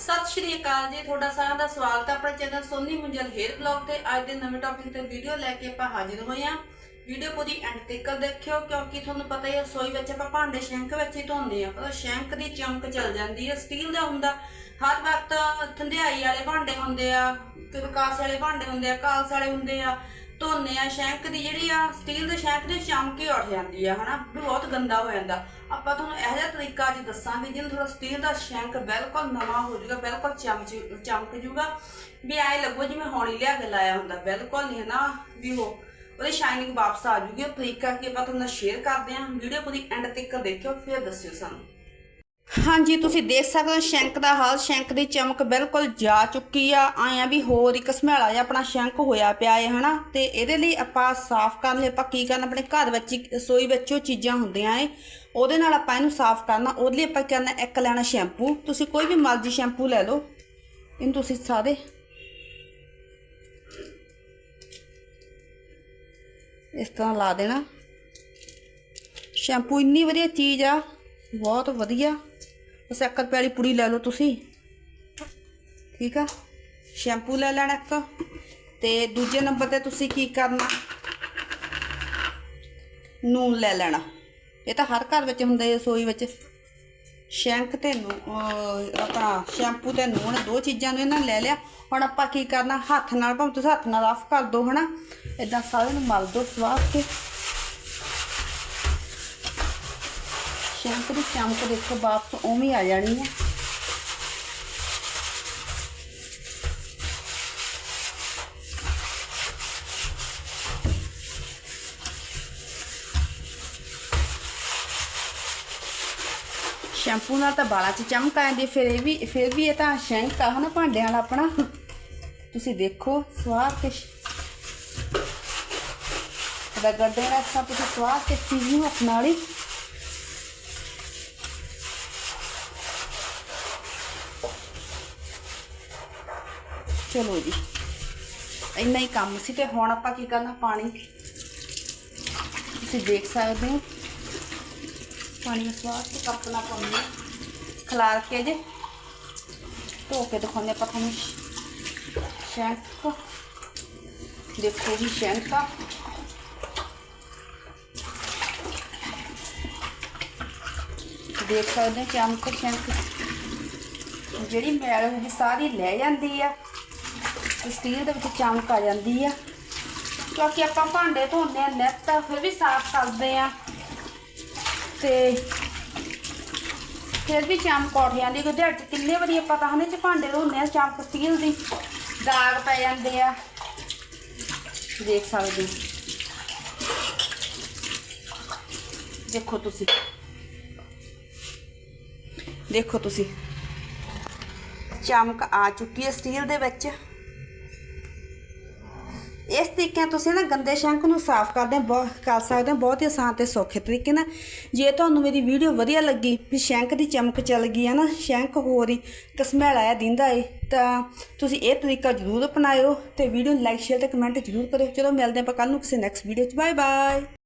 ਸਤਿ ਸ਼੍ਰੀ ਅਕਾਲ ਜੀ। ਤੁਹਾਡਾ ਸਾਰਿਆਂ ਦਾ ਸਵਾਗਤ ਹੈ ਆਪਣੇ channel Soni Munjal hair blog ਤੇ। ਅੱਜ ਦੇ ਨਵੇਂ ਟੌਪਿਕ ਤੇ ਵੀਡੀਓ ਲੈ ਕੇ ਆਪਾਂ ਹਾਜ਼ਰ ਹੋਏ ਹਾਂ। ਵੀਡੀਓ ਪੂਰੀ ਐਂਡ ਤੱਕ ਦੇਖਿਓ, ਕਿਉਂਕਿ ਤੁਹਾਨੂੰ ਪਤਾ ਹੀ ਹੈ, ਰਸੋਈ ਵਿੱਚ ਆਪਾਂ ਭਾਂਡੇ ਸ਼ੈਂਕ ਵਿੱਚ ਹੀ ਧੋਂਦੇ ਆ ਪਰ ਸ਼ੈਂਕ ਦੀ ਚਮਕ ਚੱਲ ਜਾਂਦੀ ਹੈ ਸਟੀਲ ਦਾ ਹੁੰਦਾ। ਹਰ ਵਕਤ ਥੰਧਿਆਈ ਵਾਲੇ ਭਾਂਡੇ ਹੁੰਦੇ ਆ ਤੇ ਕਾਂਸ ਵਾਲੇ ਭਾਂਡੇ ਹੁੰਦੇ ਆ, ਕਾਲਸ ਵਾਲੇ ਹੁੰਦੇ ਆ। ਧੋਨੇ ਆ, ਸ਼ੈਂਕ ਦੀ ਜਿਹੜੀ ਆ ਸਟੀਲ ਦੇ ਸ਼ੈਂਕ ਦੀ ਚਮਕ ਹੀ ਉੱਠ ਜਾਂਦੀ ਆ, ਹਨਾ? ਵੀ ਬਹੁਤ ਗੰਦਾ ਹੋ ਜਾਂਦਾ। ਆਪਾਂ ਤੁਹਾਨੂੰ ਇਹੋ ਜਿਹਾ ਤਰੀਕਾ ਅੱਜ ਦੱਸਾਂਗੇ ਜਿਹਨੂੰ ਤੁਹਾਡਾ ਸਟੀਲ ਦਾ ਸ਼ੈਂਕ ਬਿਲਕੁਲ ਨਵਾਂ ਹੋ ਜਾਊਗਾ, ਬਿਲਕੁਲ ਚਮਚ, ਚਮਕ ਜਾਊਗਾ। ਵੀ ਐ ਲੱਗੋ ਜਿਵੇਂ ਹੌਲੀ ਲਿਆ ਕੇ ਲਾਇਆ ਹੁੰਦਾ, ਬਿਲਕੁਲ ਨਹੀਂ ਨਾ ਵੀ ਉਹ, ਉਹਦੀ ਸ਼ਾਈਨਿੰਗ ਵਾਪਸ ਆ ਜੂਗੀ ਉਹ ਤਰੀਕਾ ਕੀ ਆਪਾਂ ਤੁਹਾਨੂੰ ਸ਼ੇਅਰ ਕਰਦੇ ਹਾਂ ਵੀਡੀਓ ਪੂਰੀ ਐਂਡ ਤੱਕ ਦੇਖਿਓ, ਫਿਰ ਦੱਸਿਓ ਸਾਨੂੰ। ਹਾਂਜੀ, ਤੁਸੀਂ ਦੇਖ ਸਕਦੇ ਹੋ ਸ਼ੈਂਕ ਦਾ ਹਾਲ। ਸ਼ੈਂਕ ਦੀ ਚਮਕ ਬਿਲਕੁਲ ਜਾ ਚੁੱਕੀ ਆ। ਆਇਆ ਵੀ ਹੋਰ ਇੱਕ ਸਮੈਲਾ ਜਿਹਾ ਆਪਣਾ ਸ਼ੈਂਕ ਹੋਇਆ ਪਿਆ ਹੈ ਹਨਾ? ਤੇ ਇਹਦੇ ਲਈ ਆਪਾਂ ਸਾਫ਼ ਕਰਨ ਲਈ ਆਪਾਂ ਕੀ ਕਰਨਾ? ਆਪਣੇ ਘਰ ਵਿੱਚ ਹੀ ਰਸੋਈ ਵਿੱਚ ਚੀਜ਼ਾਂ ਹੁੰਦੀਆਂ ਏ। ਉਹਦੇ ਨਾਲ ਆਪਾਂ ਇਹਨੂੰ ਸਾਫ਼ ਕਰਨਾ। ਉਹਦੇ ਲਈ ਆਪਾਂ ਕੀ ਕਰਨਾ? ਇੱਕ ਲੈਣਾ ਸ਼ੈਂਪੂ। ਤੁਸੀਂ ਕੋਈ ਵੀ ਮਰਜ਼ੀ ਸ਼ੈਂਪੂ ਲੈ ਲਓ। ਇਹਨੂੰ ਤੁਸੀਂ ਸਾਰੇ ਇਸ ਤਰ੍ਹਾਂ ਲਾ ਦੇਣਾ। ਸ਼ੈਂਪੂ ਇੰਨੀ ਵਧੀਆ ਚੀਜ਼ ਆ। ਬਹੁਤ ਵਧੀਆ। ਬਸ ਇੱਕ ਰੁਪਏ ਵਾਲੀ ਪੂਰੀ ਲੈ ਲਓ ਤੁਸੀਂ। ਠੀਕ ਆ? ਸ਼ੈਂਪੂ ਲੈ ਲੈਣਾ ਇੱਕ। ਤੇ ਦੂਜੇ ਨੰਬਰ ਤੇ ਤੁਸੀਂ ਕੀ ਕਰਨਾ? ਨੂਨ ਲੈ ਲੈਣਾ। ਇਹ ਤਾਂ ਹਰ ਘਰ ਵਿੱਚ ਹੁੰਦਾ ਹੈ ਰਸੋਈ ਵਿੱਚ। ਸ਼ੈਂਕ ਤੇ ਨੂੰ ਅਹ ਆਪਣਾ ਸ਼ੈਂਪੂ ਤੇ ਨੂਨ, ਦੋ ਚੀਜ਼ਾਂ ਨੂੰ ਇਹਨਾਂ ਲੈ ਲਿਆ। ਹੁਣ ਆਪਾਂ ਕੀ ਕਰਨਾ? ਹੱਥ ਨਾਲ, ਭਾਵੇਂ ਤੁਸੀਂ ਹੱਥ ਨਾਲ ਰਫ ਕਰ ਦੋ, ਹਨਾ? ਇਦਾਂ ਸਾਰੇ ਨੂੰ ਮਲ ਦੋ ਸਵਾਰ ਕੇ। ਸ਼ੈਂਕ ਦੀ ਚਮਕ ਦੇਖੋ, ਵਾਪਸ ਉਵੇਂ ਆ ਜਾਣੀ ਹੈ। ਸ਼ੈਂਪੂ ਨਾਲ ਤਾਂ ਬਾਲਾਂ 'ਚ ਚਮਕ ਆ ਜਾਂਦੀ ਫਿਰ ਇਹ ਵੀ, ਫਿਰ ਵੀ ਇਹ ਤਾਂ ਸ਼ੈਂਕ ਆ ਹਨਾ ਭਾਂਡਿਆਂ ਵਾਲਾ ਆਪਣਾ। ਤੁਸੀਂ ਦੇਖੋ, ਸਵਾਦ ਕੇ ਰਗੜਦੇ ਨਾਲ ਸਭ ਤੁਸੀਂ ਸਵਾਰ ਕੇ ਚੀਜ਼ ਨੂੰ ਹੱਥ ਨਾਲ ਚਲੋ ਜੀ। ਇੰਨਾ ਹੀ ਕੰਮ ਸੀ ਤੇ ਹੁਣ ਆਪਾਂ ਕੀ ਕਰਨਾ? ਪਾਣੀ। ਤੁਸੀਂ ਦੇਖ ਸਕਦੇ ਹੋ। ਪਾਣੀ ਨੂੰ ਸਵਾਰ ਕੇ ਕੱਪ ਨਾਲ ਪਾਉਂਦੇ ਹਾਂ। ਖਿਲਾਰ ਕੇ ਜੇ। ਧੋ ਕੇ ਦਿਖਾਉਂਦੇ ਆਪਾਂ ਤੁਹਾਨੂੰ। ਸ਼ੈਂਕ ਦੇਖੋ ਵੀ ਸ਼ੈਂਕ ਦੇਖ ਸਕਦੇ ਹੋ, ਚਮਕ ਸ਼ੈਂਕ ਜਿਹੜੀ ਮੈਲ ਹੁੰਦੀ ਸਾਰੀ ਲੈ ਜਾਂਦੀ ਆ। ਤੇ ਸਟੀਲ ਦੇ ਵਿੱਚ ਚਮਕ ਆ ਜਾਂਦੀ ਆ। ਕਿਉਂਕਿ ਆਪਾਂ ਭਾਂਡੇ ਧੋਨੇ ਆ ਨਿੱਤ ਫਿਰ ਵੀ ਸਾਫ਼ ਕਰਦੇ ਆ। ਤੇ ਫਿਰ ਵੀ ਚਮਕ ਉੱਠ ਜਾਂਦੀ ਕਿਉਂਕਿ ਦਿਹਾੜੀ 'ਚ ਕਿੰਨੇ ਵਾਰੀ ਆਪਾਂ ਤਾਂ ਹਨੇ ਚ ਭਾਂਡੇ ਧੋਨੇ ਆ, ਚਮਕ ਸਟੀਲ ਦੀ ਦਾਗ ਪੈ ਜਾਂਦੇ ਆ। ਦੇਖ ਸਕਦੇ ਦੇਖੋ ਤੁਸੀਂ। ਦੇਖੋ ਤੁਸੀਂ। ਚਮਕ ਆ ਚੁੱਕੀ ਹੈ ਸਟੀਲ ਦੇ ਵਿੱਚ। ਇਸ ਤਰੀਕੇ ਨਾਲ ਤੁਸੀਂ ਨਾ ਗੰਦੇ ਸ਼ੰਕ ਨੂੰ ਸਾਫ਼ ਕਰਦੇ ਬਹੁਤ ਕਰ ਸਕਦੇ ਹੋ, ਬਹੁਤ ਹੀ ਆਸਾਨ ਤੇ ਸੌਖੇ ਤਰੀਕੇ ਨਾਲ। ਜੇ ਤੁਹਾਨੂੰ ਮੇਰੀ ਵੀਡੀਓ ਵਧੀਆ ਲੱਗੀ, ਵੀ ਸ਼ੰਕ ਦੀ ਚਮਕ ਚੱਲ ਗਈ ਹੈ ਨਾ ਸ਼ੰਕ ਹੋਰ ਹੀ ਕਸਮੈਲਾ ਆ ਦਿੰਦਾ ਏ, ਤਾਂ ਤੁਸੀਂ ਇਹ ਤਰੀਕਾ ਜ਼ਰੂਰ ਅਪਣਾਇਓ ਤੇ ਵੀਡੀਓ ਨੂੰ ਲਾਈਕ ਸ਼ੇਅਰ ਤੇ ਕਮੈਂਟ ਜ਼ਰੂਰ ਕਰਿਓ। ਚਲੋ, ਮਿਲਦੇ ਆਪਾਂ ਕੱਲ ਨੂੰ ਕਿਸੇ ਨੈਕਸਟ ਵੀਡੀਓ 'ਚ। Bye bye